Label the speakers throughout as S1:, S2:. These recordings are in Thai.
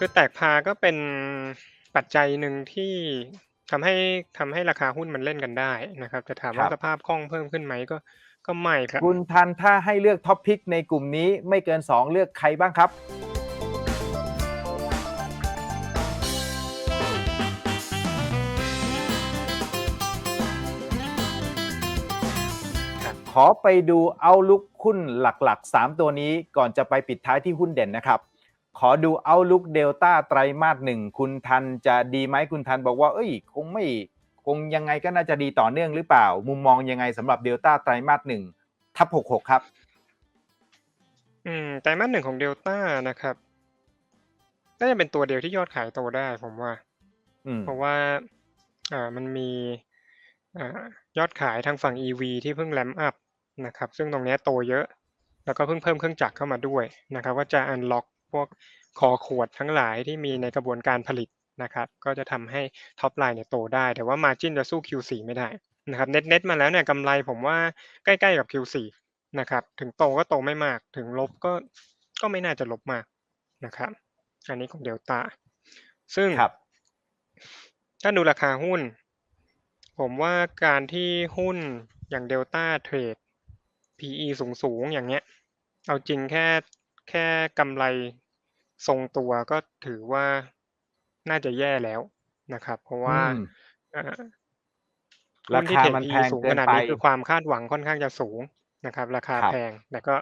S1: คือแตกพาก็เป็นปัจจัยหนึ่งที่ทำให้ทำให้ราคาหุ้นมันเล่นกันได้นะครับแต่ถาม
S2: ค
S1: ว่า
S2: รับ
S1: สภาพคล่องเพิ่มขึ้นไหมก็ก็ไม่ครับ
S2: คุณทันถ้าให้เลือกท็อปพิกในกลุ่มนี้ไม่เกิน 2 เลือกใครบ้างครับ
S1: ครับ
S2: ขอไปดูเอาลุกหุ้นหลักๆ 3 ตัวนี้ก่อนจะไปปิดท้ายที่หุ้นเด่นนะครับ ขอดูเอาลุกเดลต้าไตรมาสหนึ่งคุณทันจะดีไหมคุณทันบอกว่า เอ้ย คงไม่คงยังไงก็น่าจะดีต่อเนื่องหรือเปล่า มุมมองยังไงสำหรับเดลต้าไตรมาสหนึ่งทับ66ครับ
S1: อืมไตรมาสหนึ่งของเดลต้านะครับน่าจะเป็นตัวเดียวที่ยอดขายโตได้ผมว่า
S2: อืม
S1: เพราะว่าอ่ามันมีอ่ายอดขายทางฝั่ง EV ที่เพิ่งแรมอัพนะครับ ซึ่งตรงเนี้ยโตเยอะ แล้วก็เพิ่งเพิ่มเครื่องจักรเข้ามาด้วยนะครับ ว่าจะ unlock พ วกคอขวดทั้งหลายที่มีในกระบวนการผลิตนะครับก็จะทำให้ท็อปไลน์เนี่ยโตได้ แต่ว่า Margin จะสู้ Q4 ไม่ได้นะครับเน็ตเน็ตมาแล้วเนี่ยกำไรผมว่าใกล้ๆกับ Q4 นะครับถึงโตก็โตไม่มาก ถึงลบก็ก็ไม่น่าจะลบมากนะครับ อันนี้ของเดลต้าซึ่ง
S2: ครับ
S1: ถ้าดูราคาหุ้น ผมว่าการที่หุ้นอย่างเดลต้าเทรด PE สูงสูงๆอย่างเงี้ย เอาจริงแค่แค่กำไร ทรงตัวก็ถือว่าน่าจะแย่แล้วนะครับ เพราะว่า
S2: อืม
S1: เอ่อ
S2: รา
S1: หุ้นที่
S2: คา
S1: เทรด
S2: มัน
S1: PE
S2: แพง
S1: สูง
S2: เกิ
S1: ข
S2: น
S1: นาด
S2: ไป
S1: นี้คือความคาดหวังค่อนข้างจะสูงนะครับ ราคา
S2: ครับ
S1: แพงแต่ก็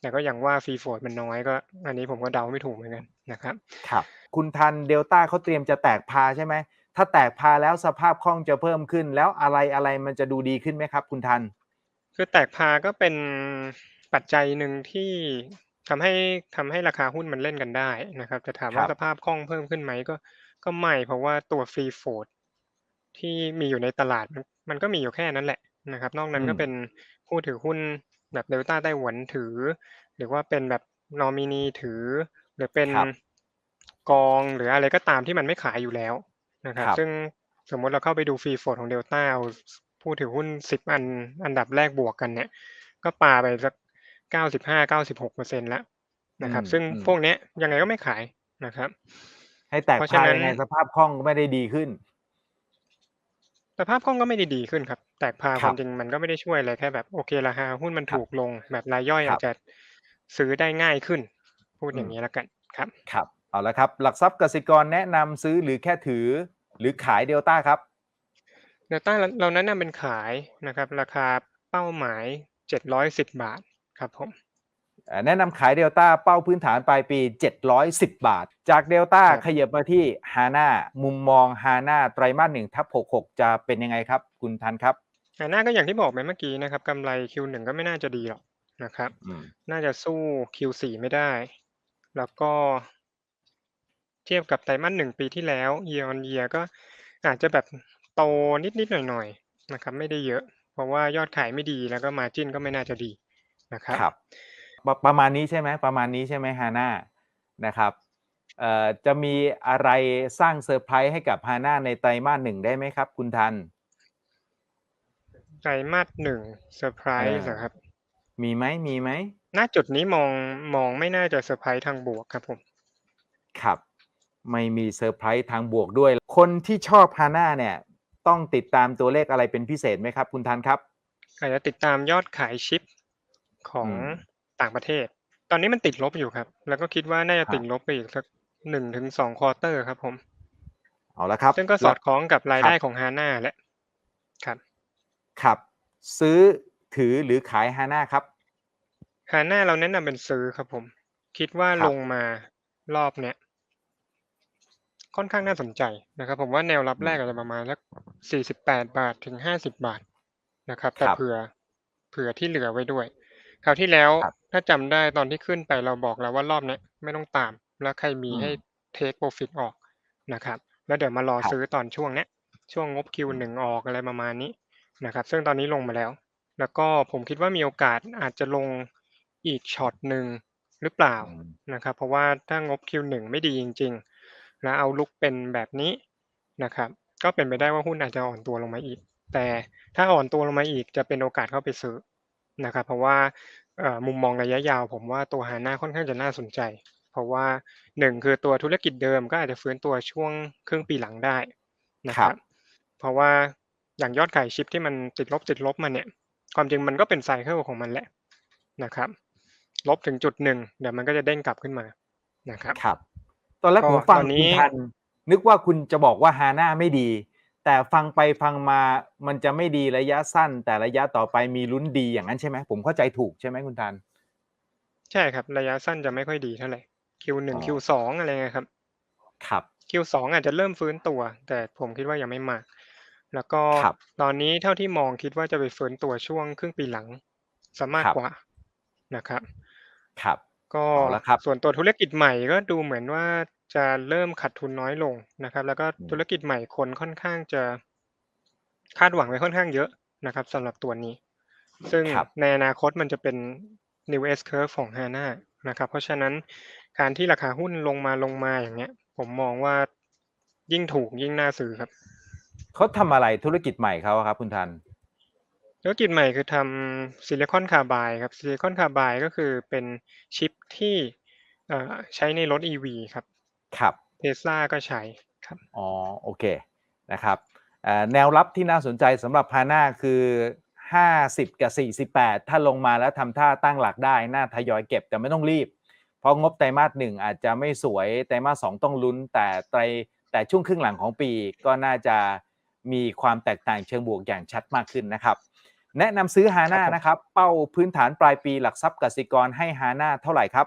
S1: แต่ก็อย่างว่าฟรีโฟลดมันน้อยก็ อันนี้ผมก็เดาไม่ถูกเหมือนกันนะครับ
S2: ครับ คุณทันเดลต้าเขาเตรียมจะแตกพาใช่ไหมถ้าแตกพาแล้วสภาพคล่องจะเพิ่มขึ้น แล้วอะไรอะไรมันจะดูดีขึ้นไหมครับ คุณทัน
S1: คือแตกพาก็เป็นปัจจัยหนึ่งที่ ทำให้ทำให้ราคาหุ้นมันเล่นกันได้นะครับแต่ถาม
S2: ค
S1: ว่า
S2: รับ
S1: สภาพคล่องเพิ่มขึ้นไหมก็ ก็ไม่เพราะว่าตัวฟรีโฟลดที่มีอยู่ในตลาดมันมันก็มีอยู่แค่นั้นแหละนะครับ นอกนั้น
S2: อืม
S1: ก็เป็นผู้ถือหุ้นแบบเดลต้าไต้หวันถือ หรือว่าเป็นแบบนอมินีถือ หรือเป็น
S2: ครับ
S1: กองหรืออะไรก็ตามที่มันไม่ขายอยู่แล้วนะครับ
S2: ครับ
S1: ซึ่งสมมติเราเข้าไปดูฟรีโฟลดของเดลต้าเอาผู้ถือหุ้นสิบอันอันดับแรกบวกกันเนี่ย ก็ปาไปสัก เก้าสิบห้าเก้าสิบหกเปอร์เซ็นแล้วนะครับ
S2: อืม
S1: ซึ่ง
S2: อืม
S1: พวกเนี้ยยังไงก็ไม่ขายนะครับ
S2: ให้แตก
S1: เพราะฉะ
S2: พา
S1: นั้น
S2: ยังไงสภาพคล่องก็ไม่ได้ดีขึ้น
S1: สภาพคล่องก็ไม่ได้ดีขึ้นครับ แตกพา
S2: ค
S1: ครับวามจริงมันก็ไม่ได้ช่วยอะไรแค่แบบโอเคราคาหุ้นมัน
S2: ครับ
S1: ถูกลงแบบรายย่อย
S2: ครั
S1: อา
S2: บ
S1: จจะซื้อได้ง่ายขึ้น พูด
S2: อื
S1: อย่ามงนี้แล้วกันครับ
S2: ครับ เอาละครับ หลักทรัพย์กสิกรแนะนำซื้อหรือแค่ถือ หรือขายเดลต้าครับ
S1: เดลต้าเราแนะนำเป็นขายนะครับ ราคาเป้าหมายเจ็ดร้อยสิบบาท ครับผม
S2: เอ่อแนะนำขายเดลต้าเป้าพื้นฐานปลายปี 710 บาท จากเดลต้า
S1: ครับ
S2: ขยับมาที่ฮาน่ามุมมองฮาน่าไตรมาสหนึ่งทับ66 จะเป็นยังไงครับ คุณทันครับ
S1: แต่หน้าก็อย่างที่บอกไปเมื่อกี้นะครับกำไร Q1 ก็ไม่น่าจะดีหรอกนะครับ
S2: อืม
S1: น่าจะสู้ Q4 ไม่ได้ แล้วก็เทียบกับไตรมาสหนึ่งปีที่แล้ว year on year ก็อาจจะแบบโตนิดๆหน่อยๆนะครับ ไม่ได้เยอะ เพราะว่ายอดขายไม่ดีแล้วก็ margin ก็ไม่น่าจะดี นะครับ
S2: ครับประประมาณนี้ใช่ไหมประมาณนี้ใช่ไหมฮาน่านะครับเอ่อจะมีอะไรสร้างเซอร์ไพรส์ให้กับฮาน่าในไตรมาสหนึ่งได้ไหมครับ คุณทัน
S1: ไตรมาสหนึ่งเซอร์ไพรส์
S2: เออ
S1: ครับ
S2: มีไหมมีไหม
S1: ณจุดนี้มองมองไม่น่าจะเซอร์ไพรส์ทางบวกครับผม
S2: ครับ ไม่มีเซอร์ไพรส์ทางบวกด้วย คนที่ชอบฮาน่าเนี่ย ต้องติดตามตัวเลขอะไรเป็นพิเศษไหมครับ คุณทันครับ
S1: อาจจะติดตามยอดขายชิป ของ
S2: อืม
S1: ต่างประเทศ ตอนนี้มันติดลบอยู่ครับ แล้วก็คิดว่าน่าจะ
S2: ครับ
S1: ติดลบไปอีกสักหนึ่งถึงสองควอเตอร์ครับผม
S2: เอาละครับ
S1: ซึ่งก็สอดคล้องกับราย
S2: ครับ
S1: ได้ของฮาน่าแหละ ครับ
S2: ครับ ซื้อถือหรือขายฮาน่าครับ
S1: ฮาน่าเราแนะนำเป็นซื้อครับผม คิดว่า
S2: ครับ
S1: ลงมารอบเนี้ยค่อนข้างน่าสนใจนะครับ ผมว่าแนวรับแรกอาจจะประมาณสักสี่สิบแปดบาทถึงห้าสิบบาทนะครับ แต่
S2: ครับ
S1: เผื่อเผื่อที่เหลือไว้ด้วย คราวที่แล้ว
S2: ครับ
S1: ถ้าจำได้ตอนที่ขึ้นไปเราบอกแล้วว่ารอบเนี้ยไม่ต้องตาม แล้วใครมี
S2: อืม
S1: ให้เทคโปรฟิตออกนะครับ แล้วเดี๋ยวมารอ
S2: ครับ
S1: ซื้อตอนช่วงเนี้ยช่วงงบ Q1 ออกอะไรประมาณนี้นะครับ ซึ่งตอนนี้ลงมาแล้ว แล้วก็ผมคิดว่ามีโอกาสอาจจะลงอีกช็อตหนึ่งหรือเปล่า
S2: อืม
S1: นะครับเพราะว่าถ้างบ Q1 ไม่ดีจริงๆ แล้วเอาลุกเป็นแบบนี้นะครับ ก็เป็นไปได้ว่าหุ้นอาจจะอ่อนตัวลงมาอีก แต่ถ้าอ่อนตัวลงมาอีกจะเป็นโอกาสเข้าไปซื้อ นะครับ เพราะว่าเอ่อมุมมองระยะยาวผมว่าตัวฮาน่าค่อนข้างจะน่าสนใจ เพราะว่าหนึ่งคือตัวธุรกิจเดิมก็อาจจะฟื้นตัวช่วงครึ่งปีหลังได้นะค
S2: ครั
S1: รับบเพราะว่าอย่างยอดขายชิปที่มันติดลบติดลบมาเนี่ย ความจริงมันก็เป็นไซเคิลของมันแหละนะครับ ลบถึงจุดหนึ่งเดี๋ยวมันก็จะเด้งกลับขึ้นมานะครับ
S2: ครับ ตอนแรก
S1: ก็
S2: ผมฟัง
S1: ตอนนี้
S2: คุณทันนึกว่าคุณจะบอกว่าฮาน่าไม่ดี แต่ฟังไปฟังมามันจะไม่ดีระยะสั้น แต่ระยะต่อไปมีลุ้นดีอย่างนั้นใช่ไหมผมเข้าใจถูกใช่ไหมคุณทัน
S1: ใช่ครับ ระยะสั้นจะไม่ค่อยดีเท่าไหร่ Q1
S2: อ๋อ
S1: Q2 อะไรเงี้ยครับ
S2: ครับ
S1: Q2 อาจจะเริ่มฟื้นตัว แต่ผมคิดว่ายังไม่มาก แล้วก็
S2: ครับ
S1: ตอนนี้เท่าที่มองคิดว่าจะไปฟื้นตัวช่วงครึ่งปีหลังซะมาก
S2: ครับ
S1: กว่านะครับ
S2: ครับ
S1: ก็
S2: เอาละครับ
S1: ส่วนตัวธุรกิจใหม่ก็ดูเหมือนว่าจะเริ่มขาดทุนน้อยลงนะครับ แล้วก็
S2: อืม
S1: ธุรกิจใหม่คนค่อนข้างจะคาดหวังไว้ค่อนข้างเยอะนะครับสำหรับตัวนี้ ซึ่ง
S2: ครับ
S1: ในอนาคตมันจะเป็น new S curve ของ HANA นะครับ เพราะฉะนั้นการที่ราคาหุ้นลงมาลงมาอย่างเงี้ย ผมมองว่ายิ่งถูกยิ่งน่าซื้อครับ
S2: เขาทำอะไรธุรกิจใหม่เขาอะครับ คุณทัน
S1: ธุรกิจใหม่คือทำซิลิคอนคาร์บายครับซิลิคอนคาร์บายก็คือเป็นชิปที่เอ่อใช้ในรถ EV ครับ
S2: ครับ
S1: เทสลาก็ใช้ครับ
S2: อ๋อโอเคนะครับเอ่อแนวรับที่น่าสนใจสำหรับฮาน่าคือ 50 กับ 48 ถ้าลงมาแล้วทำท่าตั้งหลักได้ น่าทยอยเก็บแต่ไม่ต้องรีบ เพราะงบไตรมาสหนึ่งอาจจะไม่สวยไตรมาสสองต้องลุ้น แต่ไตรแต่ช่วงครึ่งหลังของปีก็น่าจะมีความแตกต่างเชิงบวกอย่างชัดมากขึ้นนะครับ แนะนำซื้อฮาน่า
S1: ครับผม
S2: นะครับ เป้าพื้นฐานปลายปีหลักทรัพย์กสิกรให้ฮาน่าเท่าไหร่ครับ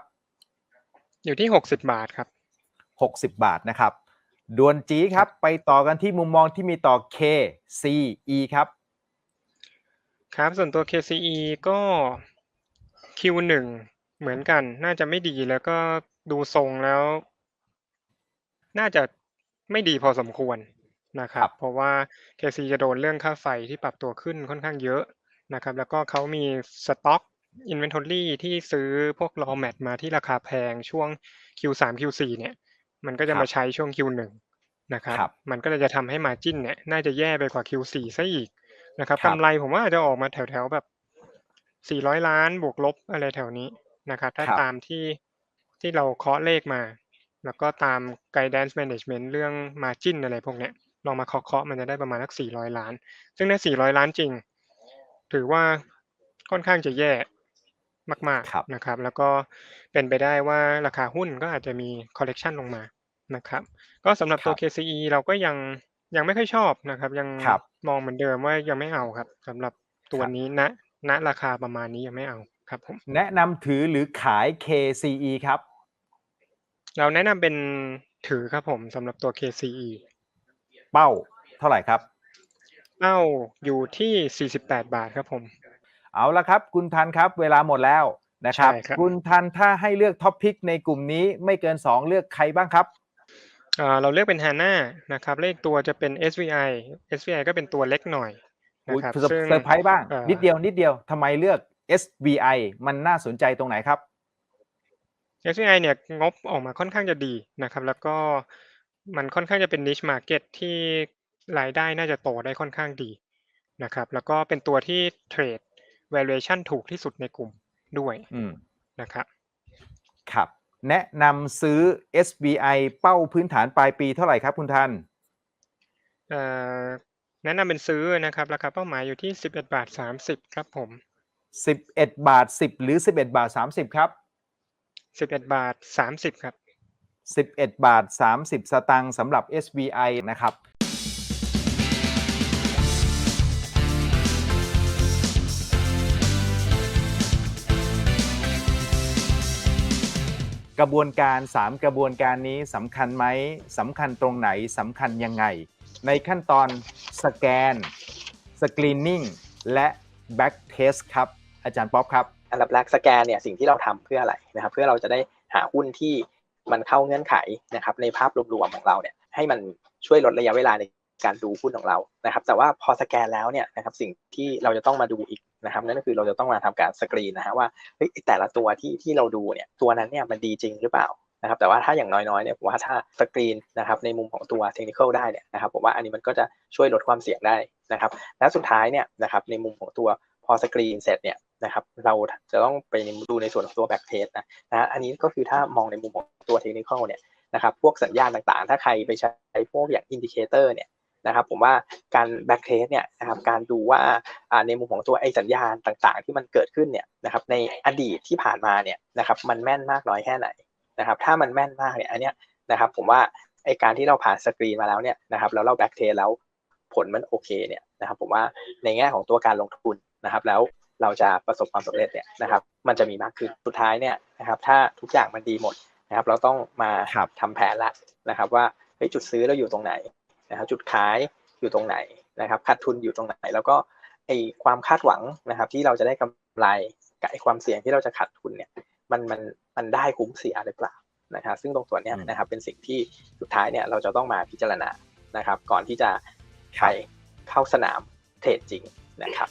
S1: อยู่ที่หกสิบบาทครับ
S2: 60 บาทนะครับดวนจีครับไปต่อกันที่มุมมองที่มีต่อ KCE ครับ
S1: ครับส่วนตัว KCE ก็ Q1 เหมือนกัน น่าจะไม่ดีแล้วก็ดูทรงแล้ว น่าจะไม่ดีพอสมควร นะครั
S2: ครับบ
S1: เพราะว่า KC จะโดนเรื่องค่าไฟที่ปรับตัวขึ้นค่อนข้างเยอะนะครับ แล้วก็เขามีสต็อก inventory ที่ซื้อพวก raw mat มาที่ราคาแพงช่วง Q3 Q4 เนี่ย มันก็จะ
S2: ครับ
S1: มาใช้ช่วง Q1 นะครับ
S2: ครับ
S1: มันก็เลยจะทำให้ margin เนี่ยน่าจะแย่ไปกว่า Q4 ซะอีกนะครับ
S2: ครับ
S1: กำไรผมว่าอาจจะออกมาแถวๆแบบ 400 ล้านบวกลบอะไรแถวนี้นะครับ ถ้า
S2: ครับ
S1: ตามที่ที่เราเคาะเลขมา แล้วก็ตาม guidance management เรื่อง margin อะไรพวกเนี้ย ลองมาเคาะๆมันจะได้ประมาณสัก400ล้าน ซึ่งใน400ล้านจริง ถือว่าค่อนข้างจะแย่มาก
S2: ครับ
S1: ๆนะครับ แล้วก็เป็นไปได้ว่าราคาหุ้นก็อาจจะมี correction ลงมานะครับ ก็สำหรับตัว
S2: ครับ
S1: KCE เราก็ยังยังไม่ค่อยชอบนะครับ ยัง
S2: ครับ
S1: มองเหมือนเดิมว่ายังไม่เอาครับสำหรับตัว
S2: ครับ
S1: นี้ณณราคาประมาณนี้ยังไม่เอาครับผม
S2: แนะนำถือหรือขาย KCE ครับ
S1: เราแนะนำเป็นถือครับผมสำหรับตัว KCE
S2: เป้าเท่าไหร่ครับ
S1: เป้าอยู่ที่ 48 บาทครับผม
S2: เอาละครับ คุณทันครับ เวลาหมดแล้วนะครับ
S1: ใช่ครับ
S2: คุณทันถ้าให้เลือกท็อปพิกในกลุ่มนี้ไม่เกิน 2 เลือกใครบ้างครับ
S1: อ่าเราเลือกเป็น HANA นะครับเลขตัวจะเป็น SVI SVI ก็เป็นตัวเล็กหน่อยนะ
S2: อุ๊ย
S1: ครับ
S2: เซอร์
S1: ซึ่ง
S2: เซอร์ไพรส์บ้าง
S1: เอ่อ
S2: นิดเดียวนิดเดียวทำไมเลือก SBI มันน่าสนใจตรงไหนครับ
S1: SVI เนี่ยงบออกมาค่อนข้างจะดีนะครับ แล้วก็ มันค่อนข้างจะเป็น niche market ที่รายได้น่าจะโตได้ค่อนข้างดีนะครับ แล้วก็เป็นตัวที่เทรด valuation ถูกที่สุดในกลุ่มด้วย
S2: อืม
S1: นะครับ
S2: ครับ แนะนำซื้อ SBI เป้าพื้นฐานปลายปีเท่าไหร่ครับคุณทัน
S1: เอ่อแนะนำเป็นซื้อนะครับราคาเป้าหมายอยู่ที่ 11 บาท 30 ครับผม
S2: 11 บาท 10 หรือ 11 บาท 30 ครับ
S1: 11 บาท 30 ครับ
S2: 11 บาท 30 สตางค์สำหรับ SBI นะครับกระบวนการ 3 กระบวนการนี้สำคัญไหมสำคัญตรงไหนสำคัญยังไง ในขั้นตอนสแกนสกรีนนิ่งและแบ็กเทสครับอาจารย์ป๊อปครับ
S3: อันดับแรกสแกนเนี่ยสิ่งที่เราทำเพื่ออะไรนะครับเพื่อเราจะได้หาหุ้นที่ มันเข้าเงื่อนไขนะครับในภาพรวมๆของเราเนี่ยให้มันช่วยลดระยะเวลาในการดูหุ้นของเรานะครับ แต่ว่าพอสแกนแล้วเนี่ยนะครับสิ่งที่เราจะต้องมาดูอีกนะครับนั่นก็คือเราจะต้องมาทำการสกรีนนะฮะว่าเฮ้ยแต่ละตัวที่ที่เราดูเนี่ยตัวนั้นเนี่ยมันดีจริงหรือเปล่านะครับแต่ว่าถ้าอย่างน้อยๆเนี่ยผมว่าถ้าสกรีนนะครับในมุมของตัวเทคนิคได้เนี่ยนะครับผมว่าอันนี้มันก็จะช่วยลดความเสี่ยงได้นะครับและสุดท้ายเนี่ยนะครับในมุมของตัวพอสกรีนเสร็จเนี่ย นะครับ เราจะต้องไปดูในส่วนของตัวแบ็กเทสนะนะฮะอันนี้ก็คือถ้ามองในมุมของตัวเทคนิคเนี่ยนะครับพวกสัญญาณต่างๆ ถ้าใครไปใช้พวกอย่างอินดิเคเตอร์เนี่ยนะครับผมว่าการแบ็กเทสเนี่ยนะครับการดูว่าในมุมของตัวไอสัญญาณต่างๆ ที่มันเกิดขึ้นเนี่ยนะครับในอดีตที่ผ่านมาเนี่ยนะครับมันแม่นมากน้อยแค่ไหนนะครับถ้ามันแม่นมากเนี่ยอันเนี้ยนะครับผมว่าไอการที่เราผ่านสกรีนมาแล้วเนี่ยนะครับแล้วเราแบ็กเทสแล้วผลมันโอเคเนี่ยนะครับผมว่าในแง่ของตัวการลงทุนนะครับแล้ว เราจะประสบความสำเร็จเนี่ยนะครับ มันจะมีมากขึ้นสุดท้ายเนี่ยนะครับ ถ้าทุกอย่างมันดีหมดนะครับ เราต้องมา
S2: ครับ
S3: ทำแผนละนะครับ ว่าเฮ้ยจุดซื้อเราอยู่ตรงไหนนะครับจุดขายอยู่ตรงไหนนะครับขาดทุนอยู่ตรงไหน แล้วก็ไอความคาดหวังนะครับ ที่เราจะได้กำไรกับไอความเสี่ยงที่เราจะขาดทุนเนี่ยมันมันมันได้คุ้มเสียหรือเปล่านะครับซึ่งตรงส่วนเนี้ย
S2: อืม
S3: นะครับเป็นสิ่งที่สุดท้ายเนี่ยเราจะต้องมาพิจารณานะครับ ก่อนที่จะ
S2: ครั
S3: ไป
S2: บ
S3: เข้าสนามเทรดจริงนะครับ